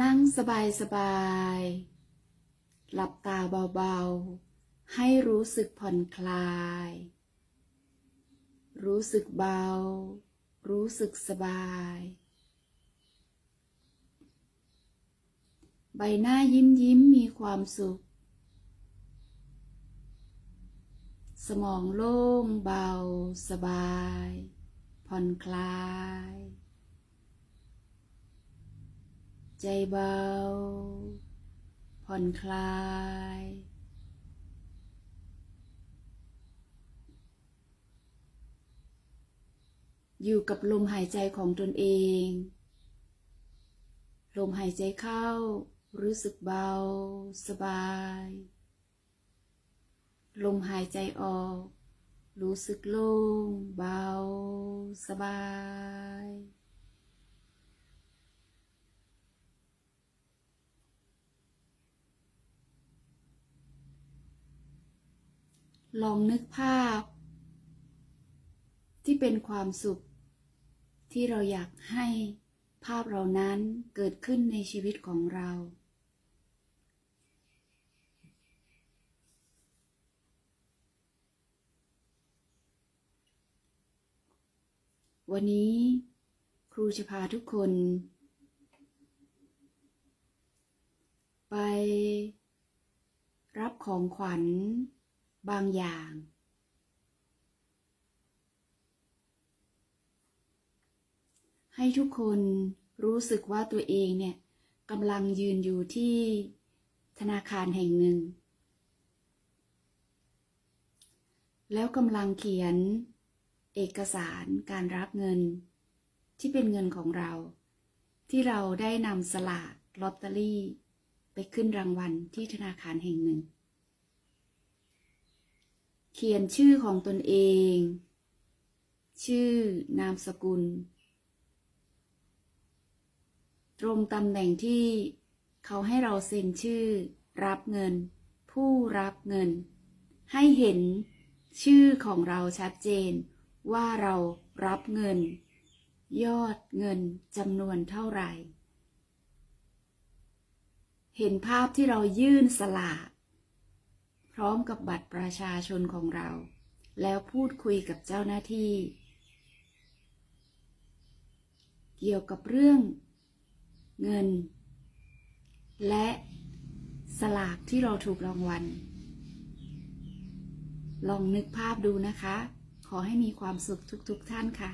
นั่งสบายสบายๆหลับตาเบาๆ ให้รู้สึกผ่อนคลาย รู้สึกเบา รู้สึกสบาย ใบหน้ายิ้มยิ้มมีความสุข สมองโล่งเบาสบาย ผ่อนคลาย ใจเบา ผ่อนคลาย อยู่กับลมหายใจของตนเอง ลมหายใจเข้า รู้สึกเบา สบาย ลมหายใจออก รู้สึกโล่ง เบา สบาย ลองนึกภาพ ที่เป็นความสุข ที่เราอยากให้ภาพเรานั้นเกิดขึ้นในชีวิตของเรา วันนี้ครูจะพาทุกคน ไปรับของขวัญ บางอย่าง ให้ทุกคนรู้สึกว่าตัวเองเนี่ยกำลังยืนอยู่ที่ธนาคารแห่งหนึ่ง แล้วกำลังเขียนเอกสารการรับเงิน ที่เป็นเงินของเรา ที่เราได้นำสลากลอตเตอรี่ ไปขึ้นรางวัลที่ธนาคารแห่งหนึ่ง เขียนชื่อของตนเอง ชื่อนามสกุล ตรงตำแหน่งที่เขาให้เราเซ็นชื่อ รับเงิน ผู้รับเงิน ให้เห็นชื่อของเราชัดเจน ว่าเรารับเงิน ยอดเงินจำนวนเท่าไหร่ เห็นภาพที่เรายื่นสลาก พร้อมกับบัตรประชาชนของเรา แล้วพูดคุยกับเจ้าหน้าที่ เกี่ยวกับเรื่องเงิน และสลากที่เราถูกรางวัล ลองนึกภาพดูนะคะ ขอให้มีความสุขทุกๆทท่านค่ะ